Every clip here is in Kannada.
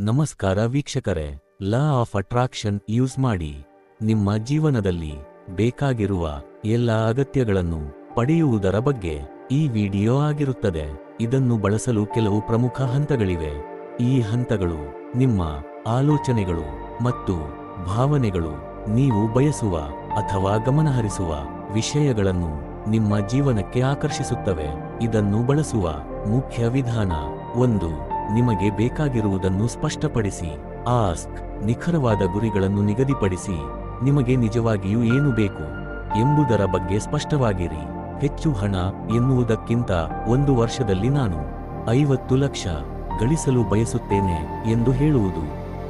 ನಮಸ್ಕಾರ ವೀಕ್ಷಕರೇ, ಲಾ ಆಫ್ ಅಟ್ರಾಕ್ಷನ್ ಯೂಸ್ ಮಾಡಿ. ನಿಮ್ಮ ಜೀವನದಲ್ಲಿ ಬೇಕಾಗಿರುವ ಎಲ್ಲ ಅಗತ್ಯಗಳನ್ನು ಪಡೆಯುವುದರ ಬಗ್ಗೆ ಈ ವಿಡಿಯೋ ಆಗಿರುತ್ತದೆ. ಇದನ್ನು ಬಳಸಲು ಕೆಲವು ಪ್ರಮುಖ ಹಂತಗಳಿವೆ. ಈ ಹಂತಗಳು ನಿಮ್ಮ ಆಲೋಚನೆಗಳು ಮತ್ತು ಭಾವನೆಗಳು. ನೀವು ಬಯಸುವ ಅಥವಾ ಗಮನಹರಿಸುವ ವಿಷಯಗಳನ್ನು ನಿಮ್ಮ ಜೀವನಕ್ಕೆ ಆಕರ್ಷಿಸುತ್ತವೆ. ಇದನ್ನು ಬಳಸುವ ಮುಖ್ಯ ವಿಧಾನ ಒಂದು. ನಿಮಗೆ ಬೇಕಾಗಿರುವುದನ್ನು ಸ್ಪಷ್ಟಪಡಿಸಿ. ಆಸ್ಕ್, ನಿಖರವಾದ ಗುರಿಗಳನ್ನು ನಿಗದಿಪಡಿಸಿ. ನಿಮಗೆ ನಿಜವಾಗಿಯೂ ಏನು ಬೇಕು? ಎಂಬುದರ ಬಗ್ಗೆ ಸ್ಪಷ್ಟವಾಗಿರಿ. ಹೆಚ್ಚು ಹಣ ಎನ್ನುವುದಕ್ಕಿಂತ ಒಂದು ವರ್ಷದಲ್ಲಿ ನಾನು ಐವತ್ತು ಲಕ್ಷ ಗಳಿಸಲು ಬಯಸುತ್ತೇನೆ ಎಂದು ಹೇಳುವುದು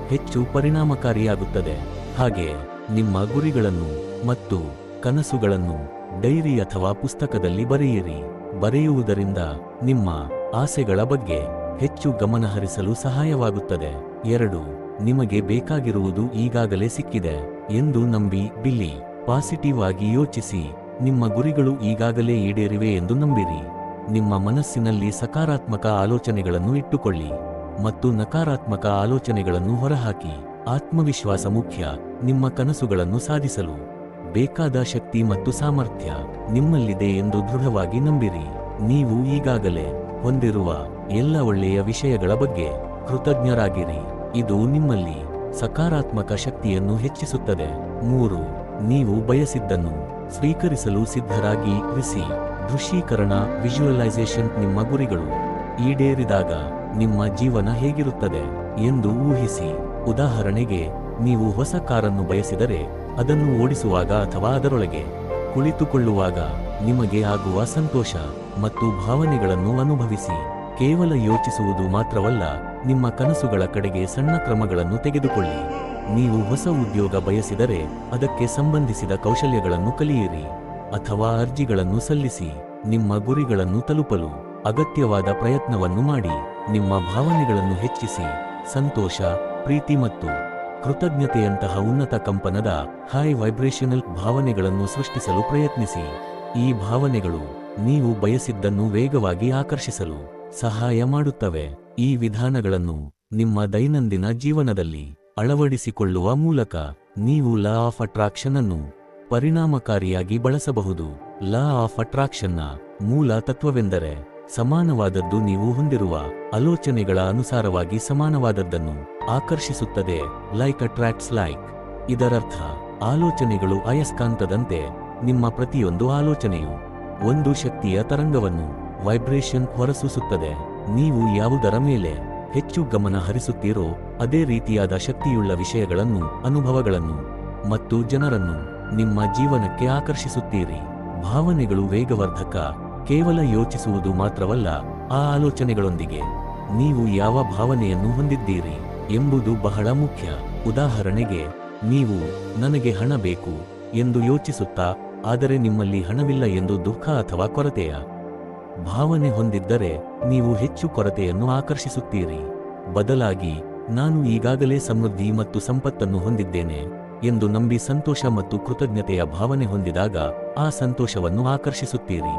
ಹೆಚ್ಚು ಪರಿಣಾಮಕಾರಿಯಾಗುತ್ತದೆ. ಹಾಗೆ ನಿಮ್ಮ ಗುರಿಗಳನ್ನು ಮತ್ತು ಕನಸುಗಳನ್ನು ಡೈರಿ ಅಥವಾ ಪುಸ್ತಕದಲ್ಲಿ ಬರೆಯಿರಿ. ಬರೆಯುವುದರಿಂದ ನಿಮ್ಮ ಆಸೆಗಳ ಬಗ್ಗೆ ಹೆಚ್ಚು ಗಮನಹರಿಸಲು ಸಹಾಯವಾಗುತ್ತದೆ. ಎರಡು, ನಿಮಗೆ ಬೇಕಾಗಿರುವುದು ಈಗಾಗಲೇ ಸಿಕ್ಕಿದೆ ಎಂದು ನಂಬಿ ಬಿಲ್ಲಿ. ಪಾಸಿಟಿವ್ ಆಗಿ ಯೋಚಿಸಿ, ನಿಮ್ಮ ಗುರಿಗಳು ಈಗಾಗಲೇ ಈಡೇರಿವೆ ಎಂದು ನಂಬಿರಿ. ನಿಮ್ಮ ಮನಸ್ಸಿನಲ್ಲಿ ಸಕಾರಾತ್ಮಕ ಆಲೋಚನೆಗಳನ್ನು ಇಟ್ಟುಕೊಳ್ಳಿ ಮತ್ತು ನಕಾರಾತ್ಮಕ ಆಲೋಚನೆಗಳನ್ನು ಹೊರಹಾಕಿ. ಆತ್ಮವಿಶ್ವಾಸ ಮುಖ್ಯ, ನಿಮ್ಮ ಕನಸುಗಳನ್ನು ಸಾಧಿಸಲು. ಬೇಕಾದ ಶಕ್ತಿ ಮತ್ತು ಸಾಮರ್ಥ್ಯ ನಿಮ್ಮಲ್ಲಿದೆ ಎಂದು ದೃಢವಾಗಿ ನಂಬಿರಿ. ನೀವು ಈಗಾಗಲೇ ಹೊಂದಿರುವ ಎಲ್ಲ ಒಳ್ಳೆಯ ವಿಷಯಗಳ ಬಗ್ಗೆ ಕೃತಜ್ಞರಾಗಿರಿ. ಇದು ನಿಮ್ಮಲ್ಲಿ ಸಕಾರಾತ್ಮಕ ಶಕ್ತಿಯನ್ನು ಹೆಚ್ಚಿಸುತ್ತದೆ. ಮೂರು, ನೀವು ಬಯಸಿದ್ದನ್ನು ಸ್ವೀಕರಿಸಲು ಸಿದ್ಧರಾಗಿ ಇರಿಸಿ. ದೃಶ್ಯೀಕರಣ, ವಿಜುವಲೈಸೇಷನ್ ನಿಮ್ಮ ಗುರಿಗಳು. ಈಡೇರಿದಾಗ ನಿಮ್ಮ ಜೀವನ ಹೇಗಿರುತ್ತದೆ ಎಂದು ಊಹಿಸಿ. ಉದಾಹರಣೆಗೆ, ನೀವು ಹೊಸ ಕಾರನ್ನು ಬಯಸಿದರೆ ಅದನ್ನು ಓಡಿಸುವಾಗ ಅಥವಾ ಅದರೊಳಗೆ ಕುಳಿತುಕೊಳ್ಳುವಾಗ ನಿಮಗೆ ಆಗುವ ಸಂತೋಷ ಮತ್ತು ಭಾವನೆಗಳನ್ನು ಅನುಭವಿಸಿ. ಕೇವಲ ಯೋಚಿಸುವುದು ಮಾತ್ರವಲ್ಲ, ನಿಮ್ಮ ಕನಸುಗಳ ಕಡೆಗೆ ಸಣ್ಣ ಕ್ರಮಗಳನ್ನು ತೆಗೆದುಕೊಳ್ಳಿ. ನೀವು ಹೊಸ ಉದ್ಯೋಗ ಬಯಸಿದರೆ ಅದಕ್ಕೆ ಸಂಬಂಧಿಸಿದ ಕೌಶಲ್ಯಗಳನ್ನು ಕಲಿಯಿರಿ, ಅಥವಾ ಅರ್ಜಿಗಳನ್ನು ಸಲ್ಲಿಸಿ, ನಿಮ್ಮ ಗುರಿಗಳನ್ನು ತಲುಪಲು ಅಗತ್ಯವಾದ ಪ್ರಯತ್ನವನ್ನು ಮಾಡಿ, ನಿಮ್ಮ ಭಾವನೆಗಳನ್ನು ಹೆಚ್ಚಿಸಿ, ಸಂತೋಷ, ಪ್ರೀತಿ ಮತ್ತು ಕೃತಜ್ಞತೆಯಂತಹ ಉನ್ನತ ಕಂಪನದ ಹೈ ವೈಬ್ರೇಷನಲ್ ಭಾವನೆಗಳನ್ನು ಸೃಷ್ಟಿಸಲು ಪ್ರಯತ್ನಿಸಿ. ಈ ಭಾವನೆಗಳು ನೀವು ಬಯಸಿದ್ದನ್ನು ವೇಗವಾಗಿ ಆಕರ್ಷಿಸಲು ಸಹಾಯ ಮಾಡುತ್ತವೆ. ಈ ವಿಧಾನಗಳನ್ನು ನಿಮ್ಮ ದೈನಂದಿನ ಜೀವನದಲ್ಲಿ ಅಳವಡಿಸಿಕೊಳ್ಳುವ ಮೂಲಕ ನೀವು ಲಾ ಆಫ್ ಅಟ್ರಾಕ್ಷನ್ ಅನ್ನು ಪರಿಣಾಮಕಾರಿಯಾಗಿ ಬಳಸಬಹುದು. ಲಾ ಆಫ್ ಅಟ್ರಾಕ್ಷನ್ನ ಮೂಲ ತತ್ವವೆಂದರೆ ಸಮಾನವಾದದ್ದು ನೀವು ಹೊಂದಿರುವ ಆಲೋಚನೆಗಳ ಅನುಸಾರವಾಗಿ ಸಮಾನವಾದದ್ದನ್ನು ಆಕರ್ಷಿಸುತ್ತದೆ. Like attracts like. ಇದರರ್ಥ, ಆಲೋಚನೆಗಳು ಅಯಸ್ಕಾಂತದಂತೆ ನಿಮ್ಮ ಪ್ರತಿಯೊಂದು ಆಲೋಚನೆಯು ಒಂದು ಶಕ್ತಿಯ ತರಂಗವನ್ನು ವೈಬ್ರೇಷನ್ ಹೊರಸೂಸುತ್ತದೆ. ನೀವು ಯಾವುದರ ಮೇಲೆ ಹೆಚ್ಚು ಗಮನ ಹರಿಸುತ್ತೀರೋ ಅದೇ ರೀತಿಯಾದ ಶಕ್ತಿಯುಳ್ಳ ವಿಷಯಗಳನ್ನು, ಅನುಭವಗಳನ್ನು ಮತ್ತು ಜನರನ್ನು ನಿಮ್ಮ ಜೀವನಕ್ಕೆ ಆಕರ್ಷಿಸುತ್ತೀರಿ. ಭಾವನೆಗಳು ವೇಗವರ್ಧಕ, ಕೇವಲ ಯೋಚಿಸುವುದು ಮಾತ್ರವಲ್ಲ, ಆ ಆಲೋಚನೆಗಳೊಂದಿಗೆ ನೀವು ಯಾವ ಭಾವನೆಯನ್ನು ಹೊಂದಿದ್ದೀರಿ ಎಂಬುದು ಬಹಳ ಮುಖ್ಯ. ಉದಾಹರಣೆಗೆ, ನೀವು ನನಗೆ ಹಣ ಬೇಕು ಎಂದು ಯೋಚಿಸುತ್ತಾ, ಆದರೆ ನಿಮ್ಮಲ್ಲಿ ಹಣವಿಲ್ಲ ಎಂದು ದುಃಖ ಅಥವಾ ಕೊರತೆಯ? ಭಾವನೆ ಹೊಂದಿದ್ದರೆ ನೀವು ಹೆಚ್ಚು ಕೊರತೆಯನ್ನು ಆಕರ್ಷಿಸುತ್ತೀರಿ. ಬದಲಾಗಿ, ನಾನು ಈಗಾಗಲೇ ಸಮೃದ್ಧಿ ಮತ್ತು ಸಂಪತ್ತನ್ನು ಹೊಂದಿದ್ದೇನೆ ಎಂದು ನಂಬಿ ಸಂತೋಷ ಮತ್ತು ಕೃತಜ್ಞತೆಯ ಭಾವನೆ ಹೊಂದಿದಾಗ ಆ ಸಂತೋಷವನ್ನು ಆಕರ್ಷಿಸುತ್ತೀರಿ.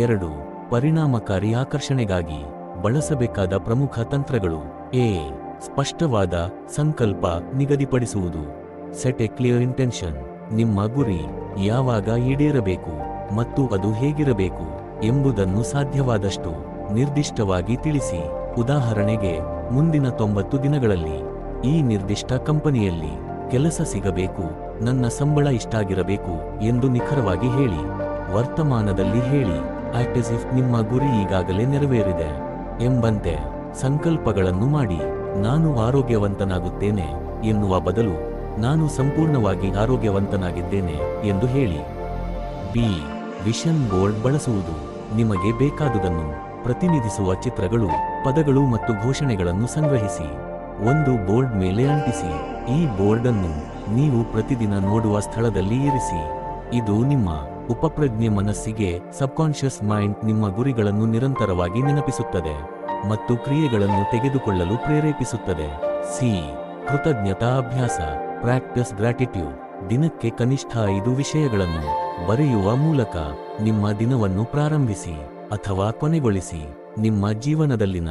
ಎರಡು, ಪರಿಣಾಮಕಾರಿ ಆಕರ್ಷಣೆಗಾಗಿ ಬಳಸಬೇಕಾದ ಪ್ರಮುಖ ತಂತ್ರಗಳು. ಎ, ಸ್ಪಷ್ಟವಾದ ಸಂಕಲ್ಪ ನಿಗದಿಪಡಿಸುವುದು. Set a clear intention. ನಿಮ್ಮ ಗುರಿ ಯಾವಾಗ ಈಡೇರಬೇಕು ಮತ್ತು ಅದು ಹೇಗಿರಬೇಕು? ಎಂಬುದನ್ನು ಸಾಧ್ಯವಾದಷ್ಟು ನಿರ್ದಿಷ್ಟವಾಗಿ ತಿಳಿಸಿ. ಉದಾಹರಣೆಗೆ, ಮುಂದಿನ ತೊಂಬತ್ತು ದಿನಗಳಲ್ಲಿ ಈ ನಿರ್ದಿಷ್ಟ ಕಂಪನಿಯಲ್ಲಿ ಕೆಲಸ ಸಿಗಬೇಕು, ನನ್ನ ಸಂಬಳ ಇಷ್ಟಾಗಿರಬೇಕು ಎಂದು ನಿಖರವಾಗಿ ಹೇಳಿ. ವರ್ತಮಾನದಲ್ಲಿ ಹೇಳಿ ಇಫ್ ನಿಮ್ಮ ಗುರಿ ಈಗಾಗಲೇ ನೆರವೇರಿದೆ ಎಂಬಂತೆ ಸಂಕಲ್ಪಗಳನ್ನು ಮಾಡಿ. ನಾನು ಆರೋಗ್ಯವಂತನಾಗುತ್ತೇನೆ ಎನ್ನುವ ಬದಲು ನಾನು ಸಂಪೂರ್ಣವಾಗಿ ಆರೋಗ್ಯವಂತನಾಗಿದ್ದೇನೆ ಎಂದು ಹೇಳಿ. ಬಿ. ವಿಷನ್ ಬೋರ್ಡ್ ಬಳಸುವುದು. ನಿಮಗೆ ಬೇಕಾದುದನ್ನು ಪ್ರತಿನಿಧಿಸುವ ಚಿತ್ರಗಳು, ಪದಗಳು ಮತ್ತು ಘೋಷಣೆಗಳನ್ನು ಸಂಗ್ರಹಿಸಿ, ಒಂದು ಬೋರ್ಡ್ ಮೇಲೆ ಅಂಟಿಸಿ, ಈ ಬೋರ್ಡ್ ಅನ್ನು ನೀವು ಪ್ರತಿದಿನ ನೋಡುವ ಸ್ಥಳದಲ್ಲಿ ಇರಿಸಿ. ಇದು ನಿಮ್ಮ ಉಪಪ್ರಜ್ಞೆ ಮನಸ್ಸಿಗೆ ಸಬ್ಕಾನ್ಷಿಯಸ್ ಮೈಂಡ್ ನಿಮ್ಮ ಗುರಿಗಳನ್ನು ನಿರಂತರವಾಗಿ ನೆನಪಿಸುತ್ತದೆ ಮತ್ತು ಕ್ರಿಯೆಗಳನ್ನು ತೆಗೆದುಕೊಳ್ಳಲು ಪ್ರೇರೇಪಿಸುತ್ತದೆ. ಸಿ. ಕೃತಜ್ಞತಾ ಅಭ್ಯಾಸ, ಪ್ರಾಕ್ಟಿಸ್ ಗ್ರಾಟಿಟ್ಯೂಡ್, ದಿನಕ್ಕೆ ಕನಿಷ್ಠ ಐದು ವಿಷಯಗಳನ್ನು ಬರೆಯುವ ಮೂಲಕ ನಿಮ್ಮ ದಿನವನ್ನು ಪ್ರಾರಂಭಿಸಿ ಅಥವಾ ಕೊನೆಗೊಳಿಸಿ. ನಿಮ್ಮ ಜೀವನದಲ್ಲಿನ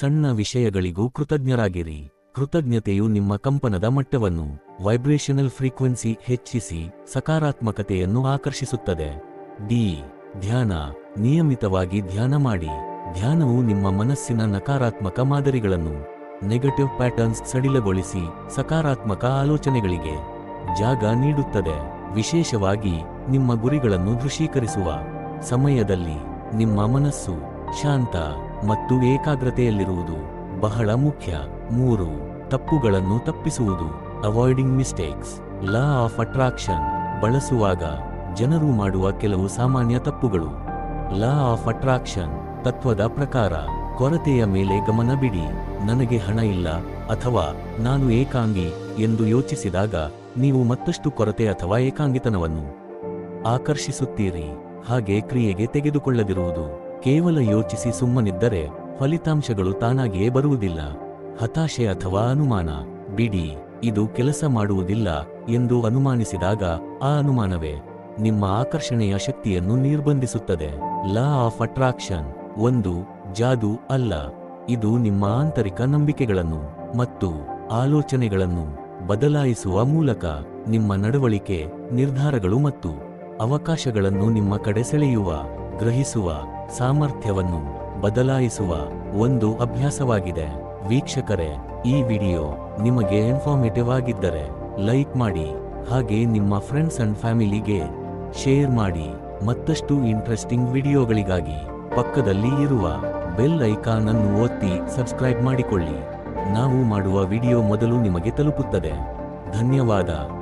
ಸಣ್ಣ ವಿಷಯಗಳಿಗೂ ಕೃತಜ್ಞರಾಗಿರಿ. ಕೃತಜ್ಞತೆಯು ನಿಮ್ಮ ಕಂಪನದ ಮಟ್ಟವನ್ನು ವೈಬ್ರೇಷನಲ್ ಫ್ರೀಕ್ವೆನ್ಸಿ ಹೆಚ್ಚಿಸಿ ಸಕಾರಾತ್ಮಕತೆಯನ್ನು ಆಕರ್ಷಿಸುತ್ತದೆ. ಡಿ. ಧ್ಯಾನ. ನಿಯಮಿತವಾಗಿ ಧ್ಯಾನ ಮಾಡಿ. ಧ್ಯಾನವು ನಿಮ್ಮ ಮನಸ್ಸಿನ ನಕಾರಾತ್ಮಕ ಮಾದರಿಗಳನ್ನು ನೆಗೆಟಿವ್ ಪ್ಯಾಟರ್ನ್ಸ್ ಸಡಿಲಗೊಳಿಸಿ ಸಕಾರಾತ್ಮಕ ಆಲೋಚನೆಗಳಿಗೆ ಜಾಗ ನೀಡುತ್ತದೆ. ವಿಶೇಷವಾಗಿ ನಿಮ್ಮ ಗುರಿಗಳನ್ನು ದೃಶ್ಯೀಕರಿಸುವ ಸಮಯದಲ್ಲಿ ನಿಮ್ಮ ಮನಸ್ಸು ಶಾಂತ ಮತ್ತು ಏಕಾಗ್ರತೆಯಲ್ಲಿರುವುದು ಬಹಳ ಮುಖ್ಯ. ಮೂರು, ತಪ್ಪುಗಳನ್ನು ತಪ್ಪಿಸುವುದು. Avoiding mistakes law of attraction ಬಳಸುವಾಗ ಜನರು ಮಾಡುವ ಕೆಲವು ಸಾಮಾನ್ಯ ತಪ್ಪುಗಳು. ಲಾ ಆಫ್ ಅಟ್ರಾಕ್ಷನ್ ತತ್ವದ ಪ್ರಕಾರ, ಕೊರತೆಯ ಮೇಲೆ ಗಮನ ಬಿಡಿ. ನನಗೆ ಹಣ ಇಲ್ಲ ಅಥವಾ ನಾನು ಏಕಾಂಗಿ ಎಂದು ಯೋಚಿಸಿದಾಗ ನೀವು ಮತ್ತಷ್ಟು ಕೊರತೆ ಅಥವಾ ಏಕಾಂಗಿತನವನ್ನು ಆಕರ್ಷಿಸುತ್ತೀರಿ, ಹಾಗೆ ಕ್ರಿಯೆಗೆ ತೆಗೆದುಕೊಳ್ಳದಿರುವುದು. ಕೇವಲ ಯೋಚಿಸಿ ಸುಮ್ಮನಿದ್ದರೆ ಫಲಿತಾಂಶಗಳು ತಾನಾಗಿಯೇ ಬರುವುದಿಲ್ಲ. ಹತಾಶೆ ಅಥವಾ ಅನುಮಾನ. ಬಿಡಿ, ಇದು ಕೆಲಸ ಮಾಡುವುದಿಲ್ಲ ಎಂದು ಅನುಮಾನಿಸಿದಾಗ ಆ ಅನುಮಾನವೇ ನಿಮ್ಮ ಆಕರ್ಷಣೆಯ ಶಕ್ತಿಯನ್ನು ನಿರ್ಬಂಧಿಸುತ್ತದೆ. Law of attraction. ಒಂದು, ಜಾದು ಅಲ್ಲ. ಇದು ನಿಮ್ಮ ಆಂತರಿಕ ನಂಬಿಕೆಗಳನ್ನು ಮತ್ತು ಆಲೋಚನೆಗಳನ್ನು ಬದಲಾಯಿಸುವ ಮೂಲಕ ನಿಮ್ಮ ನಡವಳಿಕೆ, ನಿರ್ಧಾರಗಳು ಮತ್ತು ಅವಕಾಶಗಳನ್ನು ನಿಮ್ಮ ಕಡೆ ಸೆಳೆಯುವ, ಗ್ರಹಿಸುವ ಸಾಮರ್ಥ್ಯವನ್ನು ಬದಲಾಯಿಸುವ ಒಂದು ಅಭ್ಯಾಸವಾಗಿದೆ. ವೀಕ್ಷಕರೇ, ಈ ವಿಡಿಯೋ ನಿಮಗೆ ಇನ್ಫಾರ್ಮೇಟಿವ್ ಆಗಿದ್ದರೆ ಲೈಕ್ ಮಾಡಿ, ಹಾಗೆ ನಿಮ್ಮ ಫ್ರೆಂಡ್ಸ್ ಅಂಡ್ ಫ್ಯಾಮಿಲಿಗೆ ಶೇರ್ ಮಾಡಿ, ಮತ್ತಷ್ಟು ಇಂಟ್ರೆಸ್ಟಿಂಗ್ ವಿಡಿಯೋಗಳಿಗಾಗಿ ಪಕ್ಕದಲ್ಲಿ ಇರುವ ಬೆಲ್ ಐಕಾನ್ ಅನ್ನು ಒತ್ತಿ ಸಬ್ಸ್ಕ್ರೈಬ್ ಮಾಡಿಕೊಳ್ಳಿ. ನಾವು ಮಾಡುವ ವಿಡಿಯೋ ಮೊದಲು ನಿಮಗೆ ತಲುಪುತ್ತದೆ. ಧನ್ಯವಾದ.